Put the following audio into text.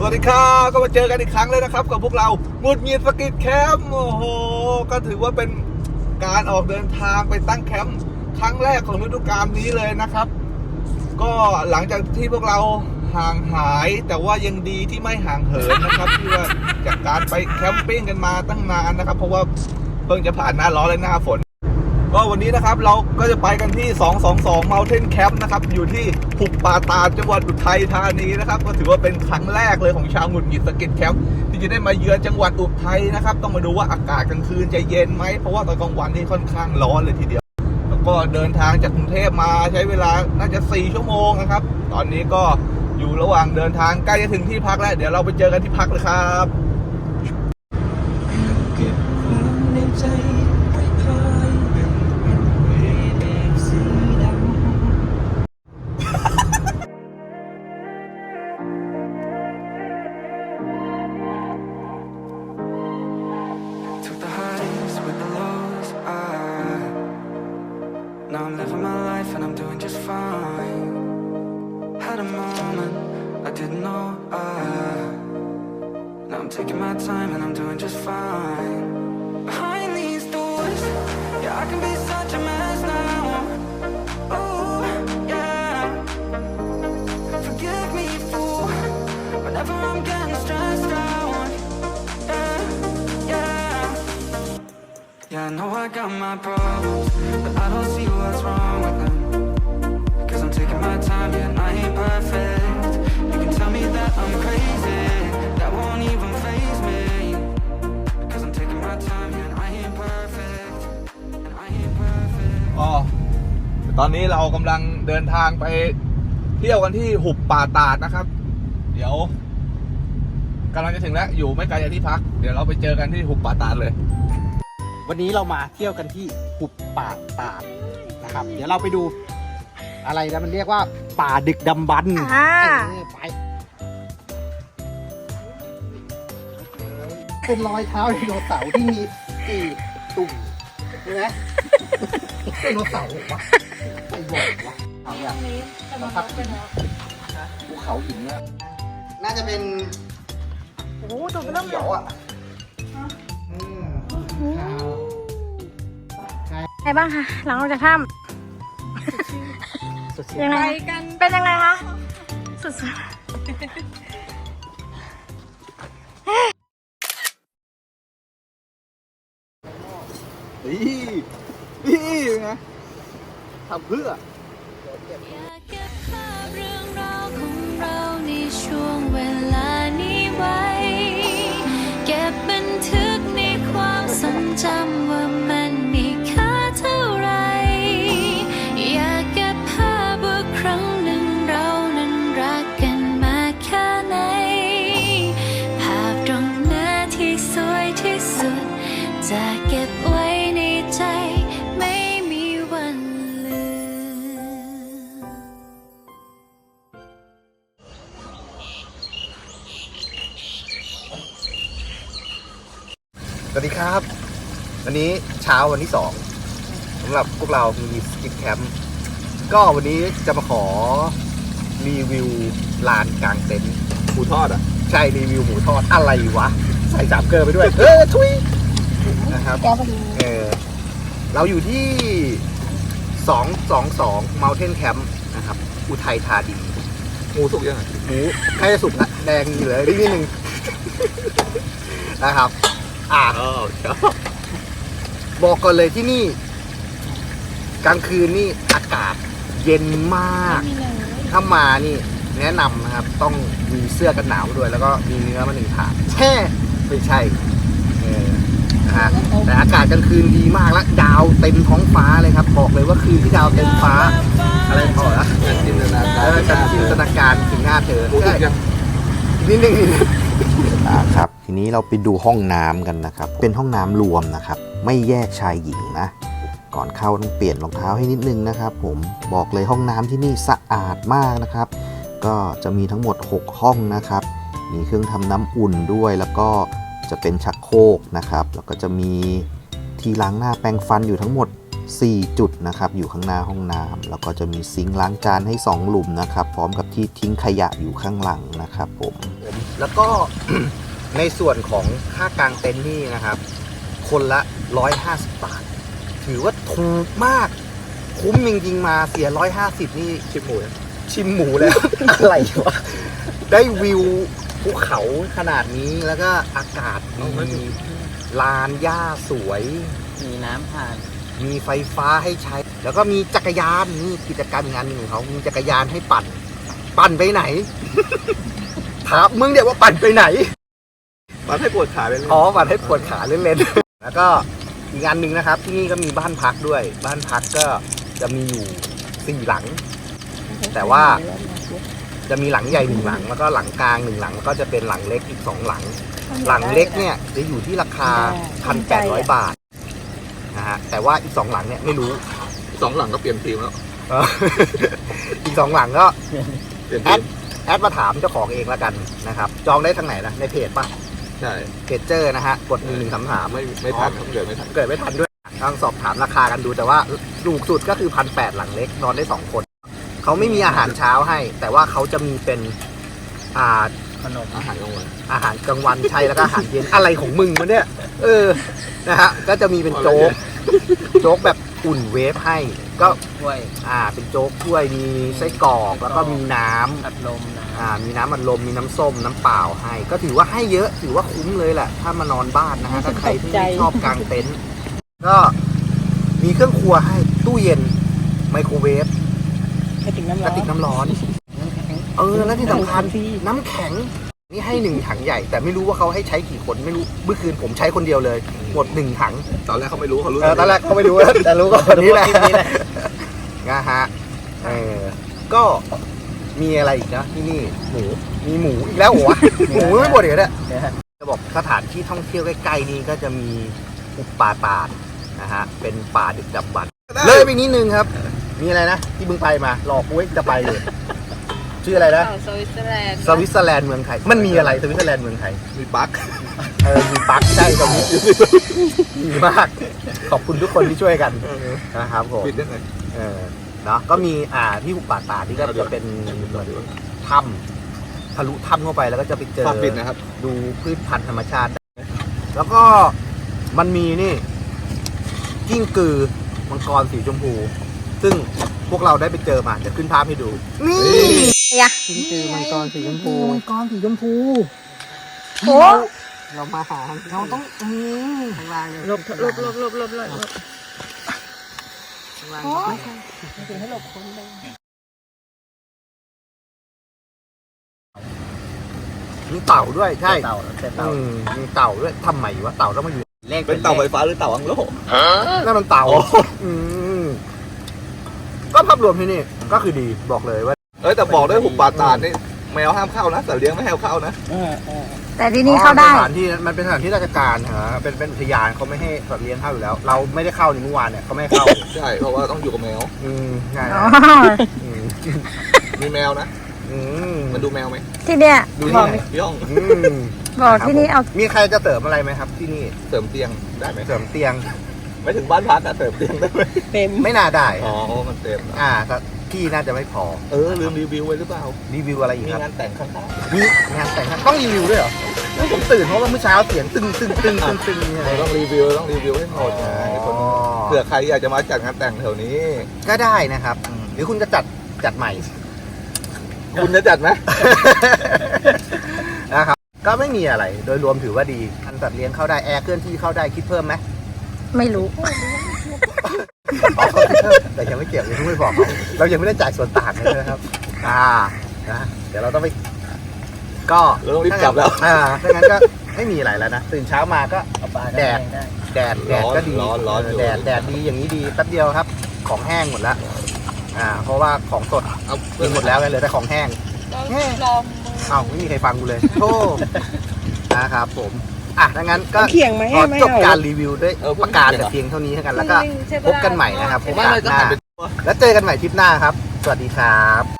สวัสดีครับก็มาเจอกันอีกครั้งเลยนะครับ กับพวกเราหงุดหงิดสกิดแคมป์โอ้โห ก็ถือว่าเป็นการออกเดินทางไปตั้งแคมป์ครั้งแรกของฤดูกาลนี้เลยนะครับ ก็หลังจากที่พวกเราห่างหาย แต่ว่ายังดีที่ไม่ห่างเหินนะครับที่ว่าจากการไปแคมปิ้งกันมาตั้งนานนะครับ เพราะว่าเพิ่งจะผ่านหน้าร้อนและหน้าฝน ก็วันนี้นะครับเราก็จะไปกันที่ 222 Mountain Camp นะครับ อยู่ที่หุบป่าตาจังหวัดอุทัยธานีนะครับ ก็ถือว่าเป็นครั้งแรกเลยของชาวหงุดหงิดสกิดแคมป์ที่จะได้มาเยือนจังหวัดอุทัยนะครับ ต้องมาดูว่าอากาศกลางคืนจะเย็นไหม เพราะว่าตอนกลางวันนี่ค่อนข้างร้อนเลยทีเดียว แล้วก็เดินทางจากกรุงเทพมาใช้เวลาน่าจะ 4 ชั่วโมงนะครับ ตอนนี้ก็อยู่ระหว่างเดินทางใกล้จะถึงที่พักแล้ว เดี๋ยวเราไปเจอกันที่พักเลยครับ taking my time and I'm doing just fine. Behind these doors, yeah, I can be such a mess now. Oh, yeah. Forgive me, fool, whenever I'm getting stressed out. Yeah, yeah. Yeah, I know I got my problems, but I don't see what's wrong with them. Cause I'm taking my time, yeah, and I ain't perfect. You can tell me that I'm crazy, ก็ตอนนี้เรากำลังเดินทางไปเที่ยวกันที่หุบป่าตาดนะครับ เดี๋ยวกำลังจะถึงแล้ว อยู่ไม่ไกลจากที่พัก เดี๋ยวเราไปเจอกันที่หุบป่าตาดเลย วันนี้เรามาเที่ยวกันที่หุบป่าตาดนะครับ เดี๋ยวเราไปดูอะไรนะมันเรียกว่า ป่าดึกดำบรรพ์อ่า เออไปเป็นรอยเท้าไดโนเสาร์ที่มีสี่ตุ่มเห็นไหม ไดโนเสาร์เหรอวะไอ้บอกวะเอาอย่างนะครับภูเขาหินเนี่ยน่าจะเป็นโอ้โหตัวเริ่มเขียวอะอืมขาวไงบ้างคะหลังออกจากถ้สดำชื่ยันงไงเป็นยังไงคะสุดนี่ ไงทำเพื่อ ครับ วันนี้เช้าวันที่สองสำหรับพวกเรามีสกิปแคมป์ก็วันนี้จะมาขอรีวิวลานกลางเต็นท์หมูทอดอะ ใช่รีวิวหมูทอดอะไรวะ ใส่สามเกลือไปด้วย เออทุยนะครับเออเราอยู่ที่ 222 Mountain Camp นะครับ อุทัยธานีหมูสุกยังไงหมูใกล้จะสุกละแดงอยู่เลยนิดนิดนึงนะครับ อ่าอ๋อครับบอกก่อนเลยที่นี่ กลางคืนนี่อากาศเย็นมาก ถ้ามานี่ แนะนำนะครับ ต้องมีเสื้อกันหนาวด้วย แล้วก็มีเนื้อมาหนึ่งถาดแช่ไม่ใช่เออนะฮะแต่อากาศกลางคืนดีมากและดาวเต็มท้องฟ้าเลยครับ บอกเลยว่าคืนที่ดาวเต็มฟ้า อะไรพอละจินตนาการเออการจินตนาการถึงหน้าเธอหมูสุกยังนิดนึงนิดนึงครับ ทีนี้เราไปดูห้องน้ำกันนะครับ เป็นห้องน้ำรวมนะครับ ไม่แยกชายหญิงนะ ก่อนเข้าต้องเปลี่ยนรองเท้าให้นิดนึงนะครับ ผมบอกเลยห้องน้ำที่นี่สะอาดมากนะครับ ก็จะมีทั้งหมด 6 ห้องนะครับ มีเครื่องทำน้ำอุ่นด้วยแล้วก็จะเป็นชักโครกนะครับ แล้วก็จะมีที่ล้างหน้าแปรงฟันอยู่ทั้งหมด 4 จุดนะครับ อยู่ข้างหน้าห้องน้ำแล้วก็จะมีซิงค์ล้างจานให้ 2 หลุมนะครับ พร้อมกับที่ทิ้งขยะอยู่ข้างหลังนะครับผม แล้วก็ ในส่วนของค่ากางเต็นท์นี่นะครับ คนละ 150 บาท ถือว่าถูกมาก คุ้มจริงๆมาเสีย 150 นี่ชิมหมูชิมหมูแล้ว อะไรวะ ได้วิวภูเขาขนาดนี้แล้วก็อากาศดีลานหญ้าสวย มีน้ำผ่าน มีไฟฟ้าให้ใช้ แล้วก็มีจักรยานนี่กิจกรรมอีกงานหนึ่งของเขามีจักรยานให้ปั่น ปั่นไปไหน ถามมึงเดี๋ยวว่าปั่นไปไหน มาให้ปวดขาเลยเลยอ๋อปั่นให้ปวดขาเล่นๆ แล้วก็อีกงานหนึ่งนะครับ ที่นี่ก็มีบ้านพักด้วย บ้านพักก็จะมีอยู่สี่หลัง แต่ว่าจะมีหลังใหญ่หนึ่งหลัง แล้วก็หลังกลางหนึ่งหลังแล้วก็จะเป็นหลังเล็กอีกสองหลัง หลังเล็กเนี่ยจะอยู่ที่ราคาพันแปดร้อยบาทนะฮะแต่ว่าอีกสองหลังเนี่ยไม่รู้สองหลังก็เปลี่ยนทีมแล้วเอออีกสองหลังก็เปลี่ยนแอทีดมแอดมาถามเจ้าของเองแล้วกันนะครับ จองได้ทางไหนนะในเพจป่ะ ใช่เพจเจอร์นะฮะกดหนึ่งหนึ่งคำถามไม่ไม่ทันครับเกิดไม่ทันเกิดไม่ทันด้วยลองสอบถามราคากันดูแต่ว่าถูกสุดก็คือพันแปดหลังเล็กนอนได้สองคนเขาไม่มีอาหารเช้าให้ แต่ว่าเขาจะมีเป็นอ่าขนมอาหารกลางวันอาหารกลางวันใช่แล้วก็อาหารเย็นอะไรของมึงวะเนี่ย เออนะฮะก็จะมีเป็นโจ๊กโจ๊กแบบอุ่นเวฟให้ ก็ถ้วยอ่าเป็นโจ๊กถ้วยมีไส้กรอกแล้วก็มีน้ำอัดลมนะ อ่ามีน้ำมันลมมีน้ำส้มน้ำเปล่าให้ ก็ถือว่าให้เยอะถือว่าคุ้มเลยแหละถ้ามานอนบ้านนะฮะถ้าใครที่ชอบกางเต็นท์ก็มีเครื่องครัวให้ตู้เย็นไมโครเวฟกระติกน้ำกร้อระนติกน้ำร้อน เออแล้วที่สำคัญน้ำแข็งนี่ให้หนึ่งถังใหญ่ แต่ไม่รู้ว่าเขาให้ใช้กี่คนไม่รู้เมื่อคืนผมใช้คนเดียวเลย หมดหนึ่งถังตอนแรกเขาไม่รู้เขารู้เออตอนแรกเขาไม่รู้นะแต่รู้ก็วันนี้แหละนะฮะเออก็ มีอะไรอีกนะที่นี่หมูมีหมูอีกแล้วเหรอวะ หมูไม่หมดเลยเนี่ยนะฮะจะบอกสถานที่ท่องเที่ยวใกล้ๆนี้ก็จะมีอุปป่าตาดนะฮะเป็นป่าดึกดำบรรพ์เลยไปนิดนึงครับ มีอะไรนะ ที่มึงไปมาหลอกกูให้จะไปเลย ชื่ออะไรนะ สวิตเซอร์แลนด์สวิตเซอร์แลนด์เมืองไทย มันมีอะไรสวิตเซอร์แลนด์เมืองไทย มีปลั๊กเออมีปลั๊กใช่ตรงนี้ดีมาก ขอบคุณทุกคนที่ช่วยกันนะครับผมปิดได้ไงเออ เนาะก็มีอ่าที่หุบป่าตาดนี่ก็จะเป็นเหมือนถ้ำทะลุถ้ำเข้าไปแล้วก็จะไปเจอฝากปิดนะครับ ดูพืชพันธุ์ธรรมชาติได้แล้วก็มันมีนี่กิ้งกือมังกรสีชมพู ซึ่งพวกเราได้ไปเจอมาจะขึ้นภาพให้ดู นี่ยะกินจือมังกรสีชมพูมังกรสีชมพูโอ้เรามาหาเราต้องอืมข้างล่างเนี่ยลบลบลบลบลบลบ ข้างล่างถึงให้หลบคนไปมีเต่าด้วยใช่เต่าแต่เต่าอืมมีเต่าด้วยทำไมวะเต่าต้องมาอยู่เลขเป็นเต่าไฟฟ้าหรือเต่าอังโลนั่นมันเต่าอ๋ออืมก็ภาพรวมที่นี่ก็คือดีบอกเลยว่าเอ้ยแต่บอกด้วยหุบป่าตาดนี่แมวห้ามเข้านะแต่เลี้ยงไม่ให้เข้านะเออเออ แต่ที่นี่เข้าได้อ๋อสถานที่มันเป็นสถานที่ราชการฮะเป็นเป็นอุทยานเขาไม่ให้สัตว์เลี้ยงเข้าอยู่แล้ว เราไม่ได้เข้าในเมื่อวานเนี่ยเขาไม่ให้เข้าใช่เพราะว่าต้องอยู่กับแมวอืมใช่อ๋ออืมมีแมวนะอืมมันดูแมวไหมที่เนี่ยดูบที่อกไหนย่องอืมบอกที่นี่เอา มีใครจะเสริมอะไรไหมครับ ที่นี่เสริมเตียงได้ไหมเสริมเตียง ไม่ถึงบ้านพักอะเสริมเตียงได้ไหมเต็มไม่น่าได้อ๋อมันเต็มนะอ่าแต่ที่น่าจะไม่พอเออลืมรีวิวไว้หรือเปล่ารีวิวอะไรอีกมีครับงานแต่งข้างมีงานแต่งงานต้องรีวิวด้วยเหรอผมตื่นเพราะว่าเมื่อเช้าเสียงตึงตึงตึงตึงตึงๆเนี่ยเราต้องรีวิวต้องรีวิวให้หมดไงคนเผื่อใครอยากจะมาจัดงานแต่งแถวนี้ ก็ได้นะครับ หรือคุณจะจัดจัดใหม่ คุณจะจัดไหมนะครับก็ไม่มีอะไรโดยรวมถือว่าดีอันตัดเลี้ยงเข้าได้แอร์เคลื่อนที่เข้าได้คิดเพิ่มไหม ไม่รู้อ๋อเขาคิดเพิ่มแต่ยังไม่เก็บยังไม่บอกเขาเรายังไม่ได้จ่ายส่วนต่างเลยนะครับ อ่านะเดี๋ยวเราต้องไป ก็เราต้องรีบกลับแล้ว อ่าถ้างั้นก็ไม่มีอะไรแล้วนะตื่นเช้ามาก็เอาปลาแดดได้แดดแดดก็ดีร้อนร้อนอยู่ แดดแดดดีอย่างนี้ดีแป๊บเดียวครับ ของแห้งหมดแล้วอ่า เพราะว่าของสดเอากินหมดแล้วไงเหลยแต่ของแห้งเอ้าไม่มีใครฟังกูเลยโธ่นะครับผม อะดังนั้นก็เขียงไหมขอไม่จบเอาการรีวิวด้วยประกาศแต่เพียงเท่านี้เท่ากันแล้วก็พบกันใหม่นะครับผมว่าเราจะโอกาสหน้าหันเป็นแล้วเจอกันใหม่ทริปหน้าครับ สวัสดีครับ